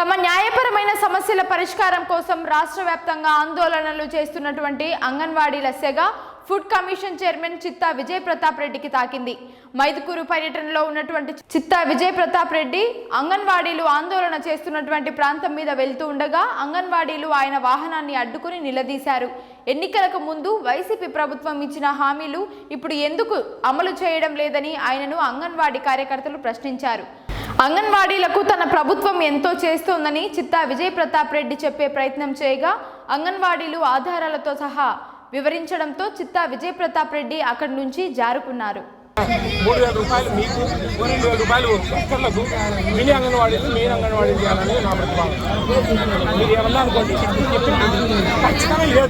తమ న్యాయపరమైన సమస్యల పరిష్కారం కోసం రాష్ట్ర వ్యాప్తంగా ఆందోళనలు చేస్తున్నటువంటి అంగన్వాడీల సెగ ఫుడ్ కమిషన్ చైర్మన్ చిత్తా విజయ్ ప్రతాప్ రెడ్డికి తాకింది. మైదుకూరు పర్యటనలో ఉన్నటువంటి చిత్తా విజయ్ ప్రతాప్ రెడ్డి అంగన్వాడీలు ఆందోళన చేస్తున్నటువంటి ప్రాంతం మీద వెళ్తూ ఉండగా అంగన్వాడీలు ఆయన వాహనాన్ని అడ్డుకుని నిలదీశారు. ఎన్నికలకు ముందు వైసీపీ ప్రభుత్వం ఇచ్చిన హామీలు ఇప్పుడు ఎందుకు అమలు చేయడం లేదని ఆయనను అంగన్వాడీ కార్యకర్తలు ప్రశ్నించారు. అంగన్వాడీలకు తన ప్రభుత్వం ఎంతో చేస్తోందని చిత్తా విజయ్ ప్రతాప్ రెడ్డి చెప్పే ప్రయత్నం చేయగా అంగన్వాడీలు ఆధారాలతో సహా వివరించడంతో చిత్తా విజయ్ ప్రతాప్ రెడ్డి అక్కడి నుంచి జారుకున్నారు. మూడు వేల రూపాయలు మీకు రెండు వేల రూపాయలు ఒక్కర్లకు మినీ అంగన్వాడీలు మెయిన్ అంగన్వాడీలు చేయాలని నా ప్రతిపాదన. మీరు ఏమన్నా అనుకోండి చెప్పింది ఖచ్చితంగా లేదు.